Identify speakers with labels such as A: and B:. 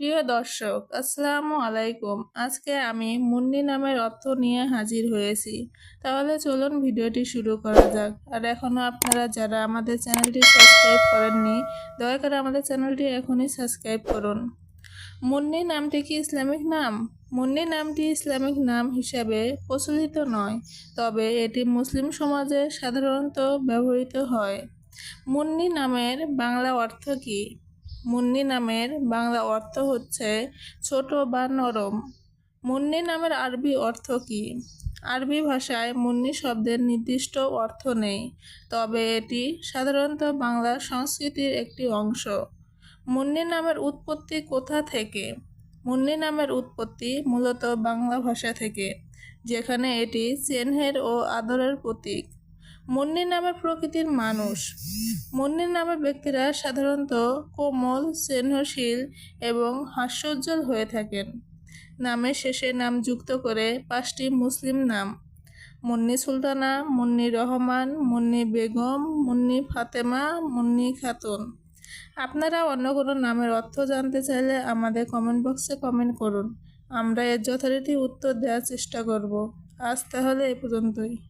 A: প্রিয় দর্শক, আসসালামু আলাইকুম। আজকে আমি মুন্নি নামের অর্থ নিয়ে হাজির হয়েছি। তাহলে চলুন ভিডিওটি শুরু করা যাক। আর এখনও আপনারা যারা আমাদের চ্যানেলটি সাবস্ক্রাইব করেননি, দয়া করে আমাদের চ্যানেলটি এখনই সাবস্ক্রাইব করুন। মুন্নি নামটি কি ইসলামিক নাম? মুন্নি নামটি ইসলামিক নাম হিসাবে প্রচলিত নয়, তবে এটি মুসলিম সমাজে সাধারণত ব্যবহৃত হয়। মুন্নি নামের বাংলা অর্থ কী? মুন্নি নামের বাংলা অর্থ হচ্ছে ছোট বা নরম। মুন্নি নামের আরবি অর্থ কী? আরবি ভাষায় মুন্নি শব্দের নির্দিষ্ট অর্থ নেই, তবে এটি সাধারণত বাংলা সংস্কৃতির একটি অংশ। মুন্নি নামের উৎপত্তি কোথা থেকে? মুন্নি নামের উৎপত্তি মূলত বাংলা ভাষা থেকে, যেখানে এটি চেনহের ও আদরের প্রতীক। মুন্নি নামের প্রকৃতির মানুষ। মুন্নি নামের ব্যক্তিরা সাধারণত কোমল, স্নেহশীল এবং হাস্যোজ্জ্বল হয়ে থাকেন। নামের শেষে নাম যুক্ত করে পাঁচটি মুসলিম নাম। মুন্নি সুলতানা, মুন্নি রহমান, মুন্নি বেগম, মুন্নি ফাতেমা, মুন্নি খাতুন। আপনারা অন্য কোনো নামের অর্থ জানতে চাইলে আমাদের কমেন্ট বক্সে কমেন্ট করুন। আমরা এর যথারীতি উত্তর দেওয়ার চেষ্টা করব। আজ তাহলে এ পর্যন্তই।